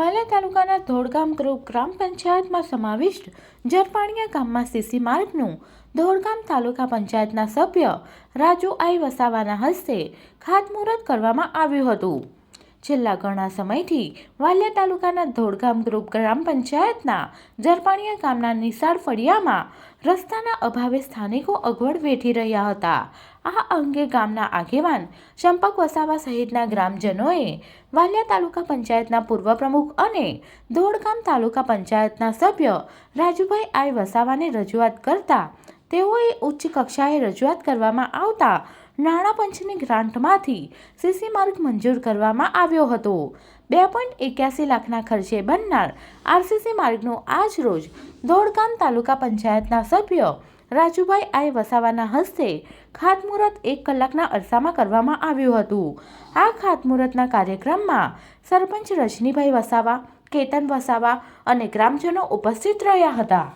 વાલા તાલુકાના ધોળગામ ગ્રુપ ગ્રામ પંચાયતમાં સમાવિષ્ટ જરપાણીયા ગામમાં સીસી માર્ગનું ધોળગામ તાલુકા પંચાયતના સભ્ય રાજુ આઈ વસાવાના હસ્તે ખાતમુહૂર્ત કરવામાં આવ્યું હતું. છેલ્લા ઘણા સમયથી વાલિયા તાલુકાના ધોળગામ ગ્રુપ ગ્રામ પંચાયતના જરપાણિયા ગામના નિશાળ ફળિયામાં રસ્તાના અભાવે સ્થાનિકો અગવડ વેઠી રહ્યા હતા. આ અંગે ગામના આગેવાન ચંપક વસાવા સહિતના ગ્રામજનોએ વાલિયા તાલુકા પંચાયતના પૂર્વ પ્રમુખ અને ધોળગામ તાલુકા પંચાયતના સભ્ય રાજુભાઈ આઈ વસાવાને રજૂઆત કરતા તેઓએ ઉચ્ચ કક્ષાએ રજૂઆત કરવામાં આવતા નાણાં પંચની ગ્રાન્ટમાંથી સીસી માર્ગ મંજૂર કરવામાં આવ્યો હતો. બે પોઈન્ટ એક્યાસી લાખના ખર્ચે બનનાર આરસીસી માર્ગનું આજ રોજ દોડગામ તાલુકા પંચાયતના સભ્ય રાજુભાઈ આઈ વસાવાના હસ્તે ખાતમુહૂર્ત એક કલાકના અરસામાં કરવામાં આવ્યું હતું. આ ખાતમુહૂર્તના કાર્યક્રમમાં સરપંચ રજનીભાઈ વસાવા, કેતન વસાવા અને ગ્રામજનો ઉપસ્થિત રહ્યા હતા.